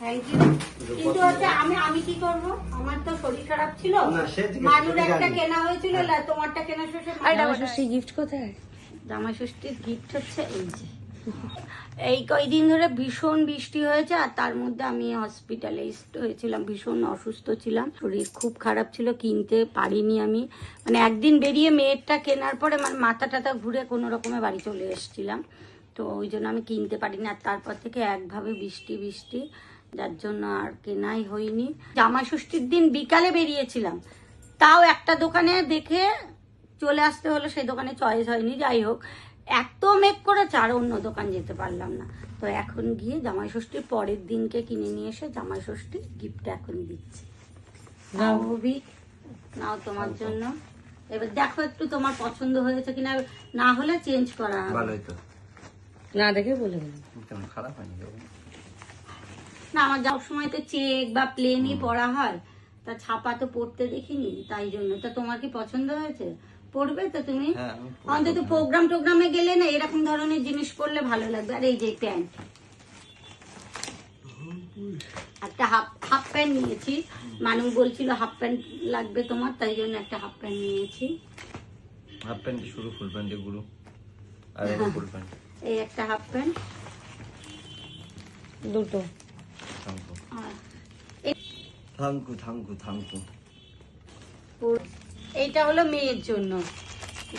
Thank you কিন্তু হচ্ছে আমি আমি কি করব? আমার তো শরীর খারাপ ছিল। মানুর একটা কেনা হয়েছিল না, তোমারটা কেনা শেষে জামাই ষষ্ঠী গিফট কোথায়? জামাই ষষ্ঠীর গিফট হচ্ছে এই যে। এই কয়দিন ধরে ভীষণ বৃষ্টি হয়েছে আর তার মধ্যে আমি হসপিটালাইজড হয়েছিলাম ভীষণ অসুস্থ ছিলাম। শরীর খুব খারাপ ছিল কিনতে পারিনি আমি। মানে একদিন বেরিয়ে মেয়েরটা কেনার পরে মানে মাথা টাথা ঘুরে কোনো রকমে বাড়ি চলে এসেছিলাম। তো ওই জন্য আমি কিনতে পারিনি আর তারপর থেকে একভাবে বৃষ্টি বৃষ্টি। যার জন্য আর কেনাই হয়নি। জামাই ষষ্ঠীর দিন বিকালে বেরিয়েছিলাম। তাও একটা দোকানে দেখে চলে আসতে হলো সেই দোকানে চয়েস হয়নি যাই হোক। এত মেক করেছে আর অন্য দোকান যেতে পারলাম না। তো এখন গিয়ে জামাই ষষ্ঠীর পরের দিনকে কিনে নিয়ে এসে জামাই ষষ্ঠীর গিফট এখন দিচ্ছি। নাও। তোমার জন্য। এবার দেখো একটু তোমার পছন্দ হয়েছে কিনা না হলে চেঞ্জ করা ভালোই তো। না দেখে বলে খারাপ হয়নি। না আমার যাওয়ার সময় তো চেক বা প্লেনই পড়া হয়। তা ছাপা তো পড়তে দেখিনি তাই জন্য। তা তোমার কি পছন্দ হয়েছে? পড়বে তো তুমি? হ্যাঁ। অন্তত প্রোগ্রাম টোগ্রামে গেলে না এরকম ধরনের জিনিস পড়লে ভালো লাগবে। আর এই যে প্যান্ট একটা হাফ হাফ প্যান্ট নিয়েছি। মানুষ বলছিল হাফ প্যান্ট লাগবে তোমার তাই জন্য একটা হাফ প্যান্ট নিয়েছি। হাফ প্যান্ট শুরু ফুল প্যান্টগুলো আর ফুল প্যান্ট এই একটা হাফ প্যান্ট দুটো। Thank you thank you thank you thank you এইটা হলো মেয়ের জন্য।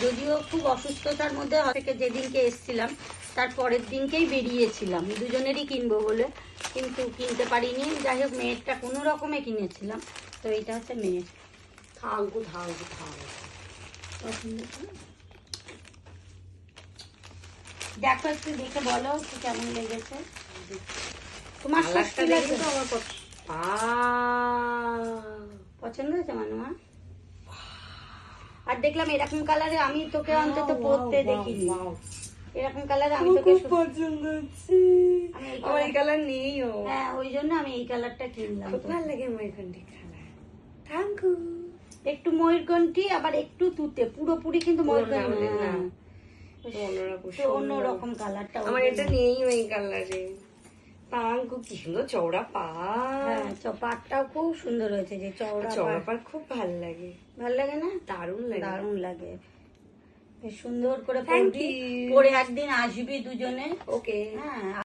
যদিও খুব অসুস্থতার মধ্যে থেকে যেদিনকে এসছিলাম তার পরের দিনকেই বেরিয়েছিলাম। দুজনেরই কিনবো বলে কিন্তু কিনতে পারিনি। যাই হোক মেয়েরটা কোনো রকমে কিনেছিলাম। তো এইটা হচ্ছে মেয়ের। থাকব পছন্দ তো? দেখো একটু দেখে বলো কেমন লেগেছে। তোমার ষষ্ঠী লাগছে পছন্দ। হয়েছে আর দেখলাম এরকম কালারে আমি তোকে অন্তত পরতে দেখিনি। এরকম কালারে আমি তোকে পছন্দ হচ্ছে। আমার এই কালার নেইও হ্যাঁ ওই জন্য আমি এই কালারটা কিনলাম খুব ভালো লাগে আমার এখানটি কালার থ্যাংক ইউ একটু ময়ূরকণ্ঠী আবার একটু তুতে। পুরোপুরি কিন্তু ময়ূরকণ্ঠী না, তো অন্যরকম কালারটা আমার এটা নেই ওই কালারে। পাঙ্কু কি সুন্দর চওড়া পা হ্যাঁ পাটটাও খুব সুন্দর হয়েছে যে চওড়া চওড়া পাট। পা খুব ভালো লাগে। ভালো লাগে না? দারুণ লাগে। দারুণ লাগে। সুন্দর করে পরবি পরে একদিন আসবি দুজনে। ওকে হ্যাঁ